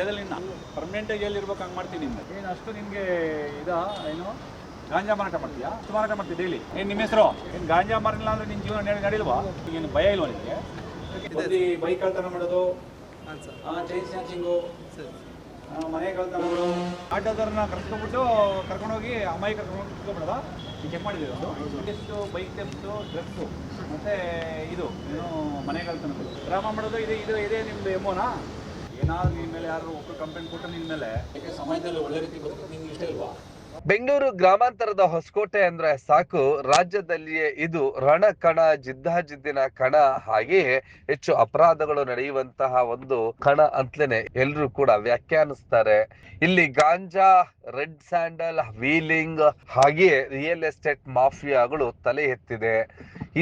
ಬಿಡೋದಿಲ್ಲ ನಿನ್ನ ಪರ್ಮನೆಂಟಾಗಿ ಎಲ್ಲಿರ್ಬೇಕು ಹಂಗೆ ಮಾಡ್ತೀನಿ ನಿನ್ನ ಏನು ಅಷ್ಟು ನಿಮಗೆ ಇದಾ ಏನು? ಗಾಂಜಾ ಮಾರಾಟ ಮಾಡ್ತೀಯಾ? ಅಷ್ಟು ಮಾರಾಟ ಮಾಡ್ತೀಯ ಡೈಲಿ ಏನು ನಿಮ್ಮ ಹೆಸರು? ಏನು ಗಾಂಜಾ ಮಾರಿಲ್ಲ ಅಂದ್ರೆ ನಿನ್ನ ಜೀವನ ನಡೆ- ನಡಿಲ್ವಾ? ಏನು ಭಯ ಇಲ್ವಾ ನಿಮಗೆ? ಬೈಕ್ ಕಳ್ತನ ಮಾಡೋದು ಚೈನ್ ಸ್ನ್ಯಾಚಿಂಗು ಮನೆ ಕಳ್ತನ ಮಾಡೋದು ಆಟೋದವ್ರನ್ನ ಕರ್ಕೊಂಡ್ಬಿಟ್ಟು ಕರ್ಕೊಂಡೋಗಿ ಅಮ್ಮಾಯಿ ಕರ್ಕೊಂಡು ಕುತ್ಕೊಂಡ್ಬಿಡೋದ ಚೆಕ್ ಮಾಡಿದ್ದೀವಿ ಒಂದು ಟೆಸ್ಟು ಬೈಕ್ ಟೆಸ್ಟು ಡ್ರಗ್ಸು ಮತ್ತು ಇದು ಏನು ಮನೆ ಕಳ್ತನ ಡ್ರಾಮಾ ಮಾಡೋದು ಇದೆ ಇದು ಇದೇ ನಿಮ್ಮದು ಎಮೋನಾ ಏನಾದ್ರು ನಿನ್ನ ಮೇಲೆ ಯಾರು ಒಬ್ಬರು ಕಂಪ್ಲೇಂಟ್ ಕೊಟ್ಟು ನಿನ್ನ ಮೇಲೆ? ಸಮಾಜದಲ್ಲಿ ಒಳ್ಳೆ ರೀತಿ ಬದುಕೋದು ನಿಮ್ಗೆ ಇಷ್ಟ ಇಲ್ವಾ? ಬೆಂಗಳೂರು ಗ್ರಾಮಾಂತರದ ಹೊಸಕೋಟೆ ಅಂದ್ರೆ ಸಾಕು ರಾಜ್ಯದಲ್ಲಿಯೇ ಇದು ರಣಕಣ ಜಿದ್ದಾಜಿದ್ದಿನ ಕಣ. ಹಾಗೆಯೇ ಹೆಚ್ಚು ಅಪರಾಧಗಳು ನಡೆಯುವಂತಹ ಒಂದು ಕಣ ಅಂತಲೇ ಎಲ್ಲರೂ ಕೂಡ ವ್ಯಾಖ್ಯಾನಿಸ್ತಾರೆ. ಇಲ್ಲಿ ಗಾಂಜಾ ರೆಡ್ ಸ್ಯಾಂಡಲ್ ವೀಲಿಂಗ್ ಹಾಗೆಯೇ ರಿಯಲ್ ಎಸ್ಟೇಟ್ ಮಾಫಿಯಾಗಳು ತಲೆ ಎತ್ತಿದೆ.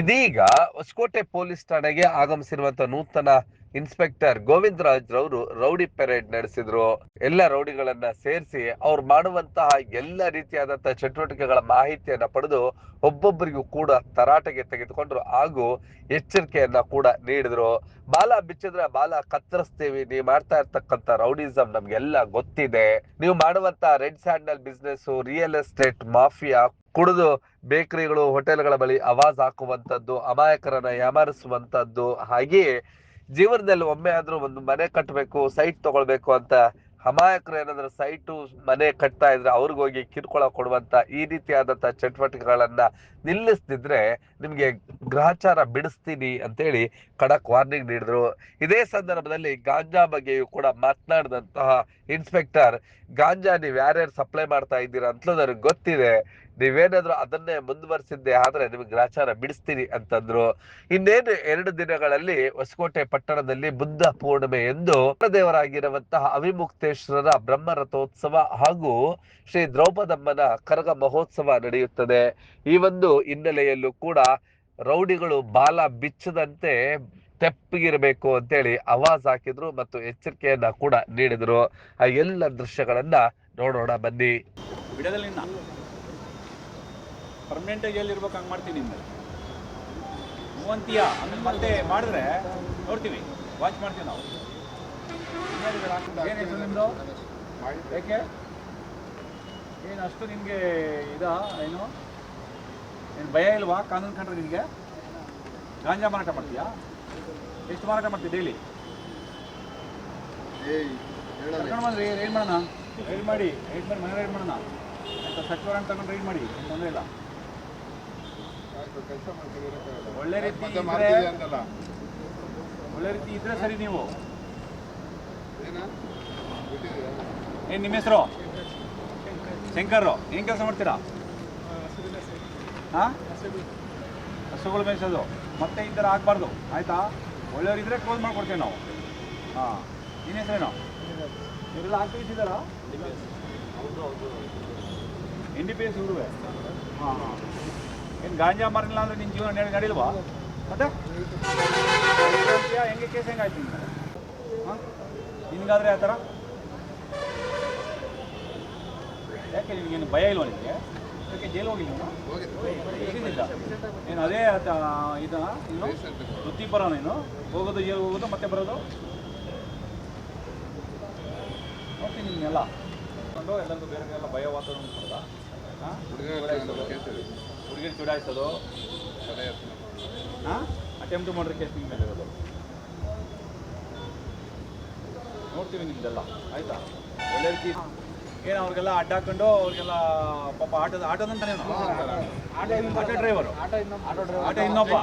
ಇದೀಗ ಹೊಸಕೋಟೆ ಪೊಲೀಸ್ ಠಾಣೆಗೆ ಆಗಮಿಸಿರುವಂತಹ ನೂತನ ಇನ್ಸ್ಪೆಕ್ಟರ್ ಗೋವಿಂದ ರಾಜ್ ರವರು ರೌಡಿ ಪೆರೇಡ್ ನಡೆಸಿದ್ರು. ಎಲ್ಲ ರೌಡಿಗಳನ್ನ ಸೇರಿಸಿ ಅವ್ರು ಮಾಡುವಂತಹ ಎಲ್ಲ ರೀತಿಯಾದಂತಹ ಚಟುವಟಿಕೆಗಳ ಮಾಹಿತಿಯನ್ನ ಪಡೆದು ಒಬ್ಬೊಬ್ಬರಿಗೂ ಕೂಡ ತರಾಟೆಗೆ ತೆಗೆದುಕೊಂಡ್ರು. ಹಾಗೂ ಎಚ್ಚರಿಕೆಯನ್ನ ಕೂಡ ನೀಡಿದ್ರು. ಬಾಲ ಬಿಚ್ಚಿದ್ರೆ ಬಾಲ ಕತ್ತರಿಸ್ತೀವಿ. ನೀವು ಮಾಡ್ತಾ ಇರ್ತಕ್ಕಂಥ ರೌಡಿಸಮ್ ನಮ್ಗೆಲ್ಲ ಗೊತ್ತಿದೆ. ನೀವು ಮಾಡುವಂತ red sandal business real estate mafia ಕುಡಿದು ಬೇಕರಿಗಳು ಹೋಟೆಲ್ಗಳ ಬಳಿ ಆವಾಜ್ ಹಾಕುವಂತದ್ದು ಅಮಾಯಕರನ್ನ ಯಾಮಾರಿಸುವಂತದ್ದು ಹಾಗೆಯೇ ಜೀವನದಲ್ಲಿ ಒಮ್ಮೆ ಆದ್ರೂ ಒಂದು ಮನೆ ಕಟ್ಟಬೇಕು ಸೈಟ್ ತಗೊಳ್ಬೇಕು ಅಂತ ಅಮಾಯಕರು ಏನಾದ್ರೂ ಸೈಟು ಮನೆ ಕಟ್ತಾ ಇದ್ರೆ ಅವ್ರಿಗೆ ಹೋಗಿ ಕಿರುಕುಳ ಕೊಡುವಂತ ಈ ರೀತಿಯಾದಂತ ಚಟುವಟಿಕೆಗಳನ್ನ ನಿಲ್ಲಿಸ್ತಿದ್ರೆ ನಿಮ್ಗೆ ಗ್ರಹಚಾರ ಬಿಡಿಸ್ತೀನಿ ಅಂತೇಳಿ ಖಡಕ್ ವಾರ್ನಿಂಗ್ ನೀಡಿದ್ರು. ಇದೇ ಸಂದರ್ಭದಲ್ಲಿ ಗಾಂಜಾ ಬಗ್ಗೆಯೂ ಕೂಡ ಮಾತನಾಡಿದಂತಹ ಇನ್ಸ್ಪೆಕ್ಟರ್ ಗಾಂಜಾ ನೀವ್ ಯಾರ್ಯಾರು ಸಪ್ಲೈ ಮಾಡ್ತಾ ಇದ್ದೀರಾ ಅಂತಲೂ ನನಗೆ ಗೊತ್ತಿದೆ. ನೀವೇನಾದ್ರೂ ಅದನ್ನೇ ಮುಂದುವರಿಸಿದ್ದೆ ಆದ್ರೆ ನಿಮ್ಗೆ ಗ್ರಾಚಾರ ಬಿಡಿಸ್ತೀನಿ ಅಂತಂದ್ರು. ಇನ್ನೇನು ಎರಡು ದಿನಗಳಲ್ಲಿ ಹೊಸಕೋಟೆ ಪಟ್ಟಣದಲ್ಲಿ ಬುದ್ಧ ಪೂರ್ಣಿಮೆ ಎಂದು ದೇವರಾಗಿರುವಂತಹ ಅವಿಮುಕ್ತೇಶ್ವರರ ಬ್ರಹ್ಮ ರಥೋತ್ಸವ ಹಾಗೂ ಶ್ರೀ ದ್ರೌಪದಮ್ಮನ ಕರಗ ಮಹೋತ್ಸವ ನಡೆಯುತ್ತದೆ. ಈ ಒಂದು ಹಿನ್ನೆಲೆಯಲ್ಲೂ ಕೂಡ ರೌಡಿಗಳು ಬಾಲ ಬಿಚ್ಚದಂತೆ ತೆಪ್ಪಗಿರಬೇಕು ಅಂತೇಳಿ ಆವಾಜ್ ಹಾಕಿದ್ರು ಮತ್ತು ಎಚ್ಚರಿಕೆಯನ್ನ ಕೂಡ ನೀಡಿದ್ರು. ಆ ಎಲ್ಲ ದೃಶ್ಯಗಳನ್ನ ನೋಡೋಣ, ಬನ್ನಿ. ಪರ್ಮನೆಂಟ್ ಆಗಿ ಎಲ್ಲಿರ್ಬೇಕು ಹಂಗೆ ಮಾಡ್ತೀನಿ ಮೂವಂತಿಯ ಆಮೇಲೆ ಮತ್ತೆ ಮಾಡಿದ್ರೆ ನೋಡ್ತೀವಿ. ವಾಚ್ ಮಾಡ್ತೀವಿ ನಾವು. ಏನು ಹೆಸರು ನಿಮ್ಮದು ಏನು ಅಷ್ಟು ನಿಮಗೆ ಇದಾ, ಏನು? ಏನು ಭಯ ಇಲ್ವಾ? ಕಾನೂನು ಕಂಡ್ರೆ ನಿಮಗೆ? ಗಾಂಜಾ ಮಾರಾಟ ಮಾಡ್ತೀಯಾ? ಎಷ್ಟು ಮಾರಾಟ ಮಾಡ್ತೀವಿ ಡೈಲಿ ಕರ್ಕೊಂಡು ಬಂದ್ರಿ ರೈಡ್ ಮಾಡೋಣ? ರೈಡ್ ಮಾಡಿ ರೈಡ್ ಮಾಡಿ ಮನೆ ರೈಡ್ ಮಾಡೋಣ. ಆಯ್ತಾ ಸಚಿವರ ತಗೊಂಡು ರೈಡ್ ಮಾಡಿ ಏನ್ ತೊಂದರೆ ಇಲ್ಲ. ಒಳ್ಳೆ ರೀತಿ ಒಳ್ಳೆ ರೀತಿ ಇದ್ರೆ ಸರಿ ನೀವು. ಏನ್? ನಿಮ್ಮ ಹೆಸರು? ಶಂಕರ್. ಏನ್ ಕೆಲಸ ಮಾಡ್ತೀರಾ? ಹಾ? ಹಸುಗಳು ಮೇಯಿಸೋದು. ಮತ್ತೆ ಈ ಥರ ಆಗಬಾರ್ದು. ಆಯ್ತಾ? ಒಳ್ಳೆಯವರಿದ್ರೆ ಕ್ಲೋಸ್ ಮಾಡ್ಕೊಡ್ತೇವೆ ನಾವು. ಹಾಂ ನಿನ್ನ ಹೆಸರೇನು? ಇವರೆಲ್ಲ ಇದ್ದಾರಾ? ಎನ್ ಡಿ ಪಿ ಎಸ್ ಇವ್ರುವೆ ಹಾಂ ಹಾಂ. ಏನು ಗಾಂಜಾ ಮಾರಿಲ್ಲ ಅಂದರೆ ನಿನ್ನ ಜೀವನ ನಡೆ- ನಡಿಲ್ವಾ? ಮತ್ತೆ? ಹೆಂಗೆ ಕೇಸ್ ಹೆಂಗಾಯ್ತು ನಿಮ್ಗೆ ಹಾಂ? ನಿನಗಾದ್ರೆ ಆ ಥರ? ಯಾಕೆ ನಿನಗೇನು ಭಯ ಇಲ್ವಾ ನಿನಗೆ ಯಾಕೆ ಜೈಲು ಹೋಗಿಲ್ಲ ಅದೇ ಆತ- ಇದಾ ನೀನು? ವೃತ್ತಿಪರ ನೀನು? ಹೋಗೋದು ಜೈಲು ಹೋಗೋದು ಮತ್ತೆ ಬರೋದು? ನೋಡ್ತೀನಿ ನಿನ್ನೆಲ್ಲ ಕೊಂಡು ಎಲ್ಲರಿಗೂ ಬೇರೆ ಎಲ್ಲ ಭಯ ವಾತಾವರಣ ಕೊಡೋದಾ ಹಾಂ ಹುಡುಗಿನ ಚುಡಾಯಿಸೋದು. ಹಾಂ ಅಟೆಂಪ್ಟ್ ಮಾಡಿದ್ರೆ ಕೇಸ್ ನಿಮ್ಮ ಮೇಲೆ ಇರೋದು. ನೋಡ್ತೀವಿ ನಿಮ್ದೆಲ್ಲ. ಆಯ್ತಾ? ಒಳ್ಳೆ ರೀತಿ ಏನು ಅವ್ರಿಗೆಲ್ಲ ಅಡ್ಡ ಹಾಕೊಂಡು ಅವ್ರಿಗೆಲ್ಲ ಪಾಪ ಆಟೋದ ಆಟೋದಂತಾನೆ ಆಟೋ ಡ್ರೈವರು ಆಟೋ ಇನ್ನೊಬ್ಬ.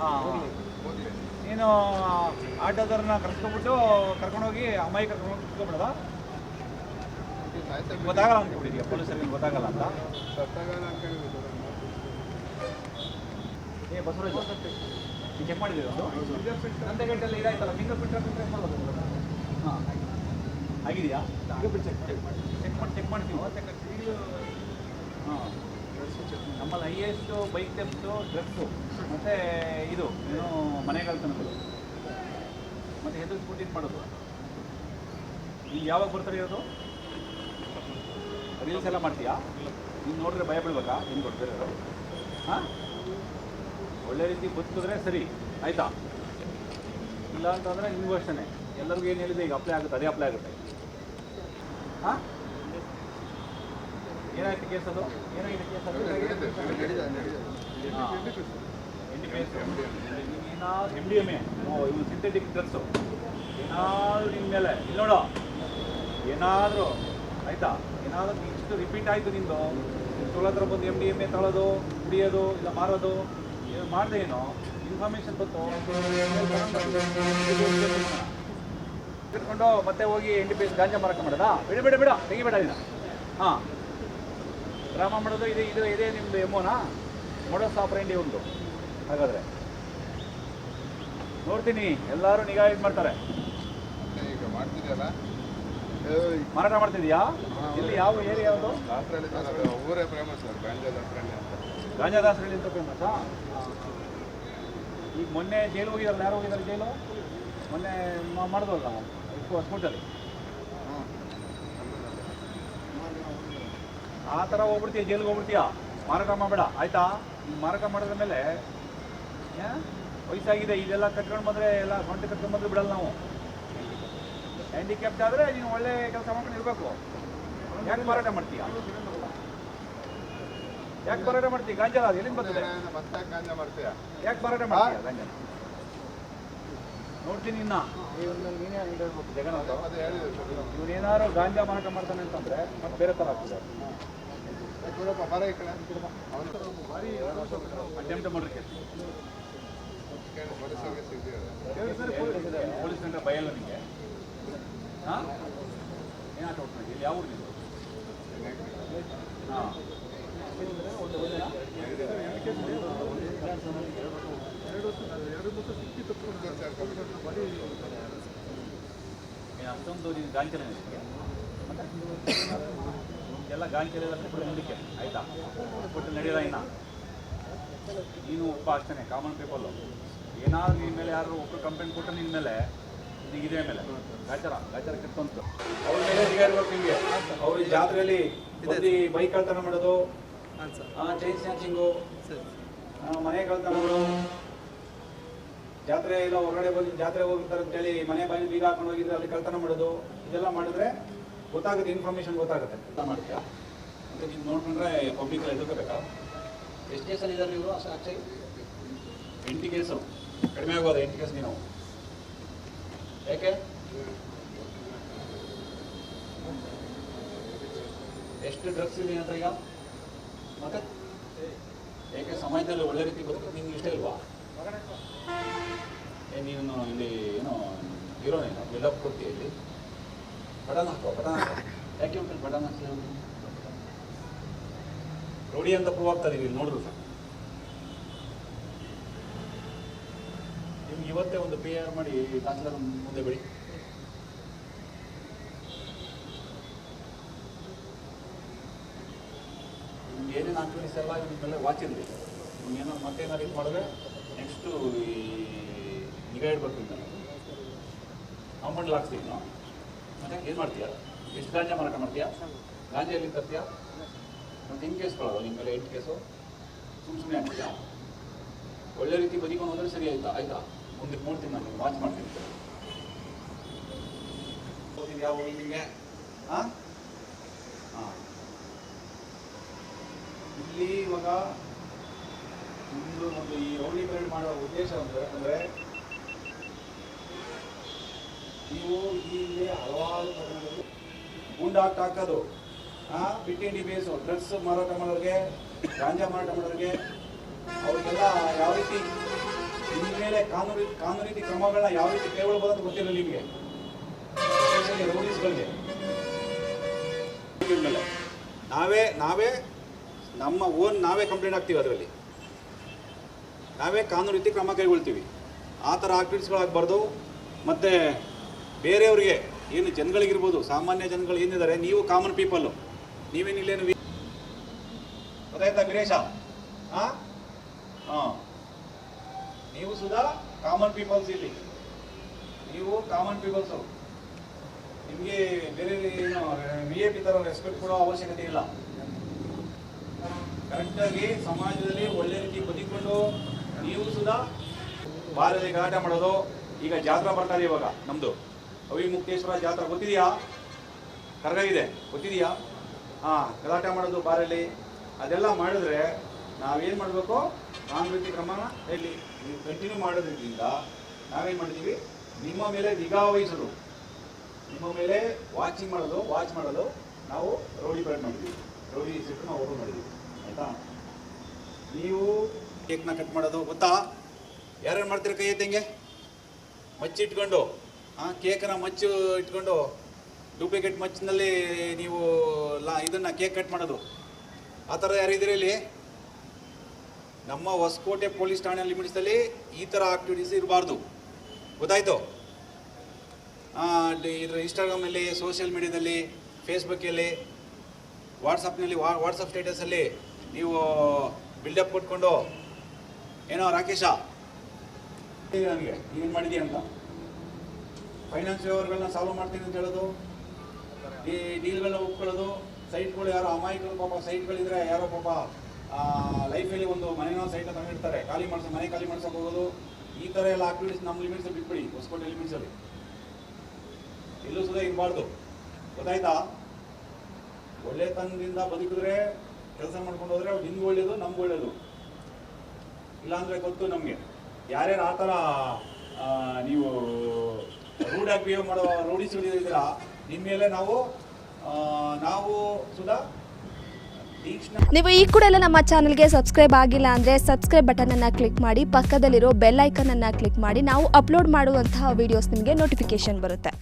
ಹಾಂ. ನೀನು ಆಟೋದವ್ರನ್ನ ಕರ್ಕೊಂಡ್ಬಿಟ್ಟು ಕರ್ಕೊಂಡೋಗಿ ಅಮ್ಮಾಯಿ ಕರ್ಕೊಂಡು ಕುತ್ಕೊಂಡ್ಬಿಡೋದಾ ಗೊತ್ತಾಗಲ್ಲ ಅಂತ ಬಿಡಿ ಪೊಲೀಸರಿಗೆ ಗೊತ್ತಾಗಲ್ಲ ಅಂತ? ಏ ಬಸವರಾಜ್ ಚೆಕ್ ಮಾಡಿದ್ದೀವಿ ಒಂದು ನಂದಗಟ್ಟಲ್ಲಿ ಇದಾಯ್ತಲ್ಲ ಫಿಂಗರ್ ಪ್ರಿಂಟ್ ಹಾಂ ಆಗಿದೆಯಾ? ಚೆಕ್ ಚೆಕ್ ಮಾಡಿ ಚೆಕ್ ಮಾಡಿ ಚೆಕ್ ಮಾಡ್ತೀವಿ ಹಾಂ. ನಮ್ಮಲ್ಲಿ ಹೈಯೆಸ್ಟು ಬೈಕ್ ಟೆಪ್ಸು ಡ್ರಗ್ಸು ಮತ್ತು ಇದು ಏನು ಮನೆಗಳ್ತನಗಳು ಮತ್ತು ಹೆದರ್ಸ್ಬಿಟ್ಟು ಇದು ಮಾಡೋದು. ಈಗ ಯಾವಾಗ ಬರ್ತಾರೆ ಇರೋದು? ರೀಲ್ಸ್ ಎಲ್ಲ ಮಾಡ್ತೀಯಾ? ನೀನು ನೋಡಿದ್ರೆ ಭಯ ಬೀಳ್ಬೇಕಾ? ಏನು ಕೊಡ್ತಾರೆ ಹಾಂ? ಒಳ್ಳೆ ರೀತಿ ಬದುಕಿದ್ರೆ ಸರಿ. ಆಯಿತಾ? ಇಲ್ಲ ಅಂತಂದರೆ ನಿಮಗೂ ಅಷ್ಟೇ ಎಲ್ಲರಿಗೂ ಏನು ಹೇಳಿದೆ? ಈಗ ಅಪ್ಲೈ ಆಗುತ್ತೆ ಅದೇ ಅಪ್ಲೈ ಆಗುತ್ತೆ. ಏನಾಯ್ತು ಕೇಸ್ ಅದು? ಏನಾಗಿದೆ ಕೇಸ್ ಅದು? ಏನಾದ್ರು ಎಂ ಡಿ ಎಂ ಎ ಇವು ಸಿಂಥೆಟಿಕ್ ಡ್ರಗ್ಸು ಏನಾದರೂ ನಿಮ್ಮ ಮೇಲೆ. ಇಲ್ಲಿ ನೋಡೋ. ಏನಾದರೂ ಆಯ್ತಾ? ಏನಾದರೂ ಇಷ್ಟು ರಿಪೀಟ್ ಆಯಿತು ನಿಂದು. ತೊಳತ್ರ ಬಂದು ಎಂ ಡಿ ಎಂ ಎ ತೊಳೋದು ಕುಡಿಯೋದು ಇಲ್ಲ ಮಾರೋದು ಏನು ಮಾಡಿದೆ ಏನೋ? ಇನ್ಫಾರ್ಮೇಷನ್ ಬಂತು. ಇಟ್ಕೊಂಡು ಮತ್ತೆ ಹೋಗಿ ಎಂಟು ಪೀಸ್ ಗಾಂಜಾ ಮಾರಾಟ ಮಾಡೋದಾ? ಬಿಡ ಬಿಡ ಬಿಡ. ತೆಗಿಬೇಡ ಇಲ್ಲ ಹಾಂ. ಡ್ರಾಮ ಮಾಡೋದು ಇದು ಇದು ಇದೇ ನಿಮ್ಮದು ಎಮ್ಮೋನಾ ಮಾಡೋ ಸಾಪ್ರೆಂಡಿ ಒಂದು ಹಾಗಾದರೆ. ನೋಡ್ತೀನಿ. ಎಲ್ಲರೂ ನಿಗಾ ಇದು ಮಾಡ್ತಾರೆ. ಈಗ ಮಾಡ್ತಿದೆಯಲ್ಲ? ಮಾರಾಟ ಮಾಡ್ತಿದ್ಯಾ? ಇಲ್ಲಿ ಯಾವ ಏರಿಯಾ ಯಾವುದು? ಊರೇ ಫೇಮಸ್ ಅಂತ. ಫೇಮಸ್ಸಾ ಈಗ ಮೊನ್ನೆ ಜೈಲು ಹೋಗಿದಾರಲ್ಲ ಯಾರು ಹೋಗಿದಾರೆ ಜೈಲು? ಮೊನ್ನೆ ಮಾಡಿದ್ವಲ್ಲ ನಾವು ಆ ಥರ ಹೋಗ್ಬಿಡ್ತೀಯ, ಜೈಲಿಗೆ ಹೋಗ್ಬಿಡ್ತೀಯ? ಮಾರಾಟ ಮಾಡಬೇಡ, ಆಯ್ತಾ? ಮಾರಾಟ ಮಾಡಿದ ಮೇಲೆ? ವಯಸ್ಸಾಗಿದೆ ಇದೆಲ್ಲ ಕಟ್ಕೊಂಡು ಬಂದರೆ ಎಲ್ಲ ಸೊಂಟೆ ಕಟ್ಕೊಂಡು ಬಂದ್ರೆ ಬಿಡಲ್ಲ ನಾವು. ಹ್ಯಾಂಡಿಕ್ಯಾಪ್ಟ್ ಆದರೆ ನೀನು ಒಳ್ಳೆ ಕೆಲಸ ಮಾಡ್ಕೊಂಡು ಇರಬೇಕು. ಯಾಕೆ ಮಾರಾಟ ಮಾಡ್ತೀಯ? ಯಾಕೆ ಮಾರಾಟ ಮಾಡ್ತೀಯ? ಗಾಂಜಾ ಅದು ಎಲ್ಲಿಂದ ಬರ್ತದೆ? ಯಾಕೆ ಮಾರಾಟ ಮಾಡ್ತೀಯ ಗಾಂಜಾ? ನೋಡ್ತೀನಿ ಇನ್ನ. ನೀನೇ ಹೇಳ್ಬೇಕು ಜಗನ್ನಾಥ ಅದೇ ಹೇಳಿದೆ ಸರ್ ಇವನೇನಾದ್ರು ಗಾಂಜಾ ಮಾರಾಟ ಮಾಡ್ತಾನೆ ಅಂತಂದ್ರೆ ಮತ್ತೆ ಬೇರೆ ಥರ ಆಗ್ತದೆ. ನೋಡಪ್ಪ ಬರ ಈ ಕಡೆ ಅವನು ಅಟೆಂಪ್ಟ್ ಮಾಡ್ರಿ ಕೇಸ್ ಪೊಲೀಸರಿಗೆ ಸಿಗ್ತೀವಿ ಪೊಲೀಸ್ ಅಂದ್ರೆ ಭಯಲ್ಲ ನಿಮಗೆ ಹಾಂ ಏನಾಟ ಹೋಗ್ತಾನೆ ಇಲ್ಲಿ ಯಾವ ಊರು ಹಾಂ. ಅಷ್ಟೊಂದು ನೀನು ಗಾಂಚಲ ಎಲ್ಲ ಕೊಟ್ಟು ಮುಂದಕ್ಕೆ ಆಯ್ತಾ? ಕೊಟ್ಟು ನಡೆಯಲ್ಲ ಇನ್ನ? ನೀನು ಒಬ್ಬ ಅಷ್ಟೇ ಕಾಮನ್ ಪೀಪಲ್ಲು ಏನಾದ್ರು ನಿನ್ನ ಮೇಲೆ ಯಾರು ಒಬ್ಬರು ಕಂಪ್ಲೇಂಟ್ ಕೊಟ್ಟು ನಿನ್ನ ಮೇಲೆ ಇದೇ ಮೇಲೆ. ಗಾಚಾರ ಗಾಚಾರ ಕಿತ್ತಂತು ಅವ್ರ ಮೇಲೆ ನಿಗಾ. ನಿಮಗೆ ಅವ್ರ ಜಾತ್ರೆಯಲ್ಲಿ ಬೈಕ್ ಕಳ್ತನ ಮಾಡೋದು ಚೈನ್ ಸ್ನ್ಯಾಚಿಂಗು ಮನೆ ಕಳ್ತನ ಮಾಡೋದು ಜಾತ್ರೆ ಇಲ್ಲ ಹೊರಗಡೆ ಬಂದು ಜಾತ್ರೆ ಹೋಗಿರ್ತಾರೆ ಅಂತೇಳಿ ಮನೆ ಬಾಯಿ ಬೀಗ ಹಾಕೊಂಡು ಹೋಗಿದ್ರೆ ಅಲ್ಲಿ ಕಳ್ತನ ಮಾಡೋದು ಇದೆಲ್ಲ ಮಾಡಿದ್ರೆ ಗೊತ್ತಾಗುತ್ತೆ ಇನ್ಫಾರ್ಮೇಶನ್ ಗೊತ್ತಾಗುತ್ತೆ. ಅಂತ ಮಾಡ್ತೀಯಾ ಅಂತ ನೀನು ನೋಡ್ಕೊಂಡ್ರೆ ಪಬ್ಲಿಕ್ ಎದುರ್ಕೋಬೇಕಾ? ಎಷ್ಟು ಕೇಸಲ್ಲಿ ಇದ್ದಾರೆ ನೀವು ಅಕ್ಷಯ್ ಎಂಟು ಕೇಸು ಕಡಿಮೆ ಆಗೋದು ಎಂಟು ಕೇಸ್ ನೀವು. ಯಾಕೆ? ಎಷ್ಟು ಡ್ರಗ್ಸ್ ಇದೆ ಅಂತ ಈಗ? ಮತ್ತೆ? ಏಕೆ ಸಮಯದಲ್ಲಿ ಒಳ್ಳೆ ರೀತಿ ಬದುಕೋದು ನಿಮ್ಗೆ ಇಷ್ಟ ಇಲ್ವಾ? ನೀನು ಇಲ್ಲಿ ಏನೋ ನೀನು ಬಿಲ್ಡಪ್ ಕೊಡ್ತೀಯ ಇಲ್ಲಿ ಬಟನ್ ಹಾಕೋ ಬಟನ್ ಹಾಕೋ ಯಾಕೆ ಉಂಟು ಬಟನ್ ಅವ್ನು? ರೌಡಿ ಅಂತ ಪ್ರೂವ್ ಆಗ್ತದೆ ಇಲ್ಲಿ ನೋಡಿದ್ರು ಸರ್. ನಿಮ್ಗೆ ಇವತ್ತೇ ಒಂದು ಪಿ ಆರ್ ಮಾಡಿ ಕಾನ್ಸಲರ್ ಮುಂದೆ ಬಿಡಿ. ನಿಮ್ಗೆ ಏನೇನು ಆಕ್ಟಿವಿಟೀಸ್ ಎಲ್ಲ ನಿಮ್ಮೆಲ್ಲ ವಾಚ್ ಇರಲಿ. ನಿಮ್ಗೆ ಏನೋ ಮತ್ತೇನಾರು ಇದು ಮಾಡಿದ್ರೆ ನೆಕ್ಸ್ಟು ಈ ನಿಗಾ ಇಡ್ಬೇಕು ಅಂತ ಕಾಂಪೌಂಡ್ ಹಾಕ್ತೀವಿ ನಾವು ಮತ್ತೆ ಏನು ಮಾಡ್ತೀಯ? ಎಷ್ಟು ಗಾಂಜಾ ಮಾರಾಟ ಮಾಡ್ತೀಯಾ? ಗಾಂಜಾ ಎಲ್ಲಿ ತರ್ತೀಯ ಮತ್ತು ಹೆಂಗೆ ಕೇಸ್ಕೊಳ್ಳೋದು ನಿಮ್ಮ ಮೇಲೆ ಎಂಟು ಕೇಸು. ಸುಮ್ಮನೆ ಸುಮ್ಮನೆ ಆಗ್ತೀಯಾ ಒಳ್ಳೆ ರೀತಿ ಬದಿಕೊಂಡು ಹೋದ್ರೆ ಸರಿ ಆಯ್ತಾ? ಆಯ್ತಾ? ಮುಂದಕ್ಕೆ ನೋಡ್ತೀನಿ ನಾನು ವಾಚ್ ಮಾಡ್ತೀನಿ. ಯಾವ ನಿಮಗೆ? ಹಾಂ ಹಾಂ ಇಲ್ಲಿ ಇವಾಗ ನಿಮ್ಮದು ಒಂದು ಈ ರೌಡಿ ಮಾಡುವ ಮಾಡೋ ಉದ್ದೇಶ ಅಂದ್ರೆ ಅಂದರೆ ನೀವು ಇಲ್ಲಿ ಹಲವಾರು ಪ್ರಕರಣಗಳು ಗುಂಡಾಟ ಹಾಕೋದು. ಹಾಂ ಬಿಟ್ಟಿಂಗ್ ಡಿಬೇಸು ಡ್ರಗ್ಸ್ ಮಾರಾಟ ಮಾಡೋರಿಗೆ, ಗಾಂಜಾ ಮಾರಾಟ ಮಾಡೋರಿಗೆ, ಅವ್ರಿಗೆಲ್ಲ ಯಾವ ರೀತಿ ನಿಮ್ಮ ಮೇಲೆ ಕಾನೂನು ಕಾನೂನು ರೀತಿ ಕ್ರಮಗಳನ್ನ ಯಾವ ರೀತಿ ಕೈಗೊಳ್ಬೋದು ಅಂತ ಗೊತ್ತಿರಲಿಲ್ಲ ನಿಮಗೆ. ರೋಡಿಸ್ಗಳಿಗೆ ನಾವೇ ನಾವೇ ನಮ್ಮ ಓನ್ ನಾವೇ ಕಂಪ್ಲೇಂಟ್ ಆಗ್ತೀವಿ ಅದರಲ್ಲಿ. ನಾವೇ ಕಾನೂನು ರೀತಿ ಕ್ರಮ ಕೈಗೊಳ್ತೀವಿ. ಆ ಥರ ಆಕ್ಟಿವಿಟೀಸ್ಗಳಾಗಬಾರ್ದು ಮತ್ತು ಬೇರೆಯವ್ರಿಗೆ ಏನು ಜನಗಳಿಗಿರ್ಬೋದು, ಸಾಮಾನ್ಯ ಜನಗಳು ಏನಿದ್ದಾರೆ, ನೀವು ಕಾಮನ್ ಪೀಪಲ್ಲು ನೀವೇನು ಇಲ್ಲೇನು ಗೊತ್ತಾಯ್ತಾ ವೀರೇಶ? ಹಾಂ ಹಾಂ. ನೀವು ಸುಧಾ ಕಾಮನ್ ಪೀಪಲ್ಸ್ ಇಲ್ಲಿ. ನೀವು ಕಾಮನ್ ಪೀಪಲ್ಸು ನಿಮಗೆ ಬೇರೆ ಏನು ವಿ ಎ ಪಿ ಥರ ರೆಸ್ಪೆಕ್ಟ್ ಕೊಡೋ ಅವಶ್ಯಕತೆ ಇಲ್ಲ. ಕರೆಕ್ಟಾಗಿ ಸಮಾಜದಲ್ಲಿ ಒಳ್ಳೆ ರೀತಿ ಬದುಕೊಂಡು ನೀವು ಸುಧಾ ಬಾಲ್ಯದಲ್ಲಿ ಗಲಾಟೆ ಮಾಡೋದು, ಈಗ ಜಾತ್ರಾ ಬರ್ತಾರೆ ಇವಾಗ ನಮ್ಮದು ಅವಿಮುಕ್ತೇಶ್ವರ ಜಾತ್ರೆ ಗೊತ್ತಿದೆಯಾ? ಕರ್ಗ ಇದೆ, ಗೊತ್ತಿದೆಯಾ? ಹಾಂ, ಗಲಾಟೆ ಮಾಡೋದು ಬಾರಲ್ಲಿ. ಅದೆಲ್ಲ ಮಾಡಿದ್ರೆ ನಾವೇನು ಮಾಡಬೇಕು? ಕಾನೂನು ಕ್ರಮನ ಹೇಳಿ. ನೀವು ಕಂಟಿನ್ಯೂ ಮಾಡೋದ್ರಿಂದ ನಾವೇನು ಮಾಡ್ತೀವಿ? ನಿಮ್ಮ ಮೇಲೆ ನಿಗಾ ವಹಿಸಲು ನಿಮ್ಮ ಮೇಲೆ ವಾಚಿಂಗ್ ಮಾಡೋದು ವಾಚ್ ಮಾಡಲು ನಾವು ರೌಡಿ ಪರೇಡ್ ಮಾಡಿದ್ವಿ. ರೌಡಿ ಸಿಟ್ಟು ನಾವು ಓಪನ್ ಮಾಡಿದ್ವಿ. ಆಯಿತಾ? ನೀವು ಕೇಕ್ನ ಕಟ್ ಮಾಡೋದು ಗೊತ್ತಾ? ಯಾರ್ಯಾರು ಮಾಡ್ತೀರ ಕೈ ಎತ್ತಂಗೆ ಮಚ್ಚಿ ಇಟ್ಕೊಂಡು ಹಾಂ ಕೇಕನ್ನು ಮಚ್ಚು ಇಟ್ಕೊಂಡು ಡೂಪ್ಲಿಕೇಟ್ ಮಚ್ಚಿನಲ್ಲಿ ನೀವು ಲಾ ಇದನ್ನು ಕೇಕ್ ಕಟ್ ಮಾಡೋದು. ಆ ಥರ ಯಾರಿದ್ದೀರಿ ಇಲ್ಲಿ? ನಮ್ಮ ಹೊಸಕೋಟೆ ಪೊಲೀಸ್ ಠಾಣೆ ಲಿಮಿಟ್ಸಲ್ಲಿ ಈ ಥರ ಆಕ್ಟಿವಿಟೀಸ್ ಇರಬಾರ್ದು. ಗೊತ್ತಾಯ್ತು? ಇದರ ಇನ್ಸ್ಟಾಗ್ರಾಮಲ್ಲಿ ಸೋಷಿಯಲ್ ಮೀಡಿಯಾದಲ್ಲಿ ಫೇಸ್ಬುಕ್ಕಲ್ಲಿ ವಾಟ್ಸಪ್ನಲ್ಲಿ ವಾಟ್ಸಪ್ ಸ್ಟೇಟಸಲ್ಲಿ ನೀವು ಬಿಲ್ಡಪ್ ಕೊಟ್ಕೊಂಡು ಏನೋ ರಾಕೇಶ. ನನಗೆ ಏನು ಮಾಡಿದೀಯ ಅಂತ? ಫೈನಾನ್ಸ್ ವ್ಯವಹಾರಗಳನ್ನ ಸಾಲ್ವ್ ಮಾಡ್ತೀನಿ ಅಂತ ಹೇಳೋದು? ಈ ಡೀಲ್ಗಳನ್ನ ಒಪ್ಕೊಳ್ಳೋದು? ಸೈಟ್ಗಳು ಯಾರೋ ಅಮಾಯಕರು ಪಾಪ ಸೈಟ್ಗಳಿದ್ರೆ ಯಾರೋ ಪಾಪ ಲೈಫಲ್ಲಿ ಒಂದು ಮನೆನೋ ಸೈಟ್ನ ತಗೊಂಡಿರ್ತಾರೆ ಖಾಲಿ ಮಾಡ್ಸೋ, ಮನೆ ಖಾಲಿ ಮಾಡ್ಸೋಕೆ ಹೋಗೋದು? ಈ ಥರ ಎಲ್ಲ ಆಕ್ಟಿವಿಟೀಸ್ ನಮ್ಮ ಲಿಮಿಟ್ಸ್ ಬಿಟ್ಬಿಡಿ, ಹೊಸಕೋಟೆ ಲಿಮಿಟ್ಸಲ್ಲಿ ಎಲ್ಲೂ ಸುಧಾ ಇರಬಾರ್ದು. ಗೊತ್ತಾಯ್ತಾ? ಒಳ್ಳೆತನದಿಂದ ಬದುಕಿದ್ರೆ ಕೆಲಸ ಮಾಡ್ಕೊಂಡು ಹೋದ್ರೆ ನಿಮ್ಗೆ ಒಳ್ಳೇದು, ನಮ್ಗೆ ಒಳ್ಳೇದು. ಇಲ್ಲಾಂದ್ರೆ ಗೊತ್ತು ನಮಗೆ. ಯಾರ್ಯಾರು ಆ ಥರ ನೀವು ರೂಢಾಗಿ ಬಿಹೇವ್ ಮಾಡೋ ರೂಢಿ ಸುಳಿದಿದ್ದೀರಾ ನಿಮ್ಮ ಮೇಲೆ ನಾವು ನಾವು ಸುಧಾ ನೀವು ಈ ಕೂಡ ಎಲ್ಲ ನಮ್ಮ ಚಾನಲ್ಗೆ ಸಬ್ಸ್ಕ್ರೈಬ್ ಆಗಿಲ್ಲ ಅಂದರೆ ಸಬ್ಸ್ಕ್ರೈಬ್ ಬಟನನ್ನು ಕ್ಲಿಕ್ ಮಾಡಿ, ಪಕ್ಕದಲ್ಲಿರೋ ಬೆಲ್ ಐಕನನ್ನು ಕ್ಲಿಕ್ ಮಾಡಿ, ನಾವು ಅಪ್ಲೋಡ್ ಮಾಡುವಂತಹ ವೀಡಿಯೋಸ್ ನಿಮಗೆ ನೋಟಿಫಿಕೇಶನ್ ಬರುತ್ತೆ.